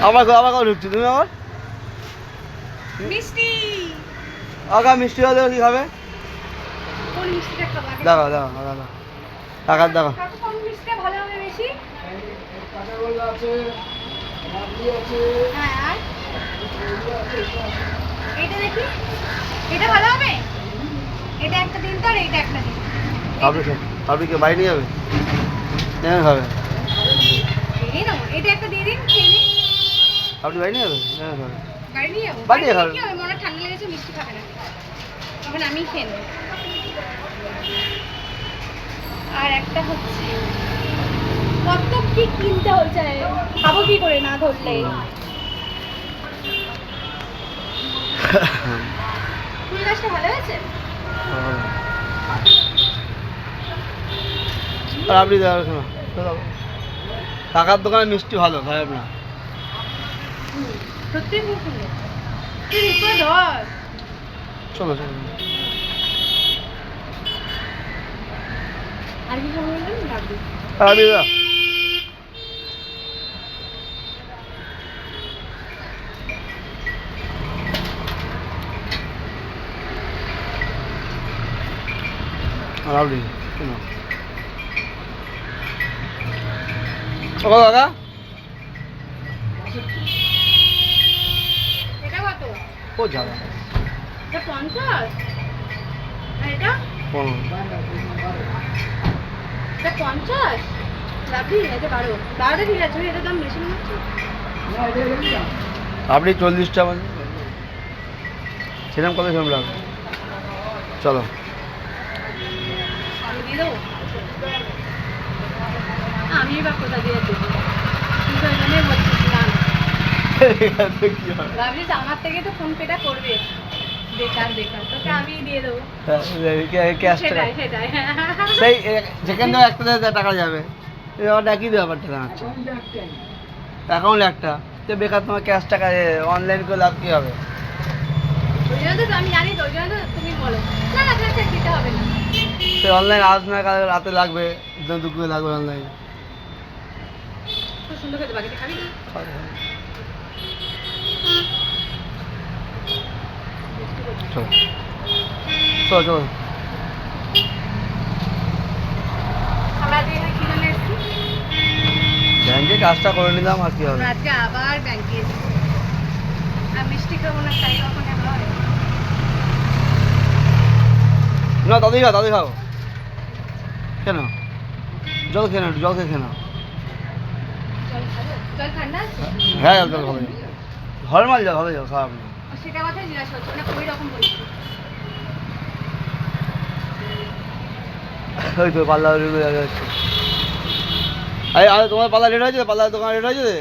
আবার কো- আবার কবে ঢুকছি তুমি আমার? মিষ্টি! আগা? মিষ্টি হলে কি খাবে টাকা হবে তো আর? এটা একটা দিন আপনি কি বাড়ি নিয়ে যাবে? খাবে এটা একটা দিয়ে দিন আপনি বাড়ি নিয়ে যাবে হ্যাঁ খাবে গাড়ি নিয়ে যাব। বাড়ি বাড়ি মনে ঠান্ডা লেগেছে মিষ্টি খাবে না। তখন আমি খেয়ে নেব। আর একটা হচ্ছে কত কি কিনতে হচ্ছে খাব কি করে না ধরলে? ফুল গাছটা ভালো হয়েছে? আর আপনি। টাকার দোকানে মিষ্টি ভালো খারাপ না। সত্যি সুন্দর তুই রিকোয়েস্ট ধর। চলো চলো। আর কি খাব বললেন রাখবি আর আপনি দাও। আর আপনি শোনো। ও ও যাবে এটা পঞ্চাশ? এটা? এটা পঞ্চাশ? এটা বারো। বারোটা ঠিক আছে এটা দাম বেশি মনে হচ্ছে? আপনি চল্লিশটা মানে সেরকম কত সেরকম লাগবে চলো। আমি দিয়ে দেবো? আমি এবার কোথা দিয়ে দেবো? কিন্তু ওই জন্যই বলছিস না না। কি হবে ভাবছিস আমার থেকে তো ফোন পেটা করবে। বেকার বেকার তোকে আমি দিয়ে দেবো। ক্যাশটা সেটাই সেটাই। সেই যেখান একটা টাকা যাবে। এবার একই ব্যাপারটা দাঁড়াচ্ছে অ্যাকাউন্ট একটা। তো বেকার তোমার ক্যাশ টাকা অনলাইন করে লাভ কী হবে? সে অনলাইন আজ না কাল রাতে লাগবে দুপুরে লাগবে অনলাইন খুব সুন্দর খেতে খাবি না চলো চলো চলো। ব্যাংকে কাজটা করে নিলাম আর কি হবে? আজকে আবার ব্যাংকে মিষ্টি খাব না তাই কখন হয় না দাদি খাও দাদি খাও। কেন জল খেয়ে নাও জল খেয়ে নাও। খাব? হ্যাঁ জল জল ভালো ঘর মাল জল ভালো জল খারাপ না সেটা কথাই জিজ্ঞাসা করছি মানে ওই রকম বলছি। ওই তো পাল্লা হচ্ছে আরে আরে তোমার পাল্লা রেট হয়েছে? পাল্লা দোকান রেট হয়েছে?